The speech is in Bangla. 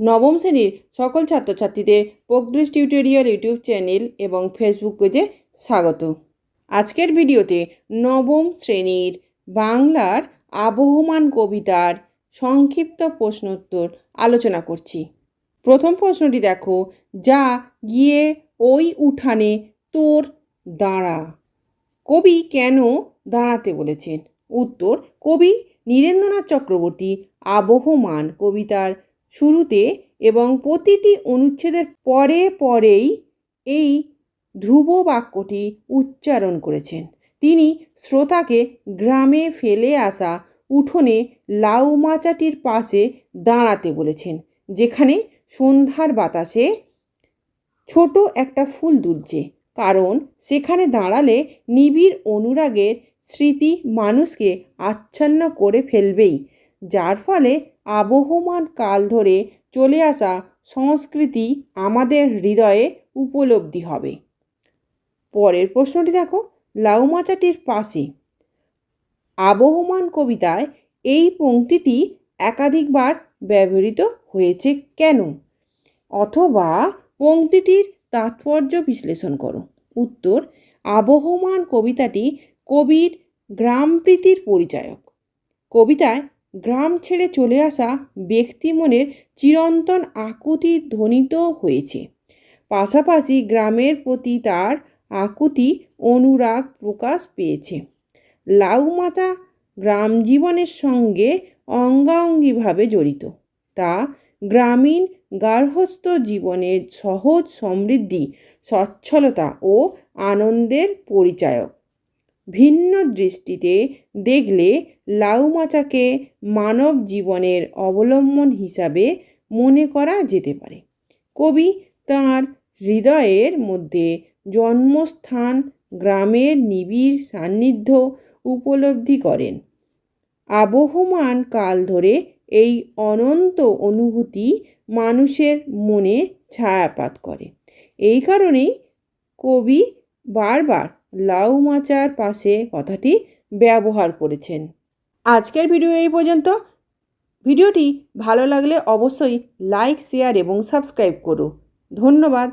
নবম শ্রেণির সকল ছাত্রছাত্রীদের প্রোগ্রেস টিউটোরিয়াল ইউটিউব চ্যানেল এবং ফেসবুক পেজে স্বাগত। আজকের ভিডিওতে নবম শ্রেণির বাংলার আবহমান কবিতার সংক্ষিপ্ত প্রশ্নোত্তর আলোচনা করছি। প্রথম প্রশ্নটি দেখো, যা গিয়ে ওই উঠানে তোর দাঁড়া। কবি কেন দাঁড়াতে বলেছেন? উত্তর, কবি নীরেন্দ্রনাথ চক্রবর্তী আবহমান কবিতার শুরুতে এবং প্রতিটি অনুচ্ছেদের পরে পরেই এই ধ্রুব বাক্যটি উচ্চারণ করেছেন। তিনি শ্রোতাকে গ্রামে ফেলে আসা উঠোনে লাউ মাচাটির পাশে দাঁড়াতে বলেছেন, যেখানে সন্ধ্যার বাতাসে ছোট একটা ফুল দুলছে। কারণ সেখানে দাঁড়ালে নিবিড় অনুরাগের স্মৃতি মানুষকে আচ্ছন্ন করে ফেলবেই। যার ফলে আবহমান কাল ধরে চলে আসা সংস্কৃতি আমাদের হৃদয়ে উপলব্ধি হবে। পরের প্রশ্নটি দেখো, লাউমাচাটির পাশে। আবহমান কবিতায় এই পংক্তিটি একাধিকবার ব্যবহৃত হয়েছে কেন? অথবা পংক্তিটির তাৎপর্য বিশ্লেষণ করো। উত্তর, আবহমান কবিতাটি কবির গ্রামপ্রীতির পরিচায়ক। কবিতায় গ্রাম ছেড়ে চলে আসা ব্যক্তি মনের চিরন্তন আকুতি ধ্বনিত হয়েছে। পাশাপাশি গ্রামের প্রতি তার আকুতি অনুরাগ প্রকাশ পেয়েছে। লাউ লাউমাচা গ্রাম জীবনের সঙ্গে অঙ্গাঙ্গিভাবে জড়িত। তা গ্রামীণ গার্হস্থ জীবনের সহজ সমৃদ্ধি, সচ্ছলতা ও আনন্দের পরিচায়ক। ভিন্ন দৃষ্টিতে দেখলে লাউমাচাকে মানব জীবনের অবলম্বন হিসাবে মনে করা যেতে পারে। কবি তাঁর হৃদয়ের মধ্যে জন্মস্থান, গ্রামের নিবিড় সান্নিধ্য উপলব্ধি করেন। আবহমান কাল ধরে এই অনন্ত অনুভূতি মানুষের মনে ছায়াপাত করে। এই কারণেই কবি বারবার লাউ মাচার পাশে কথাটি ব্যবহার করেছেন। আজকের ভিডিও এই পর্যন্ত। ভিডিওটি ভালো লাগলে অবশ্যই লাইক, শেয়ার এবং সাবস্ক্রাইব করো। ধন্যবাদ।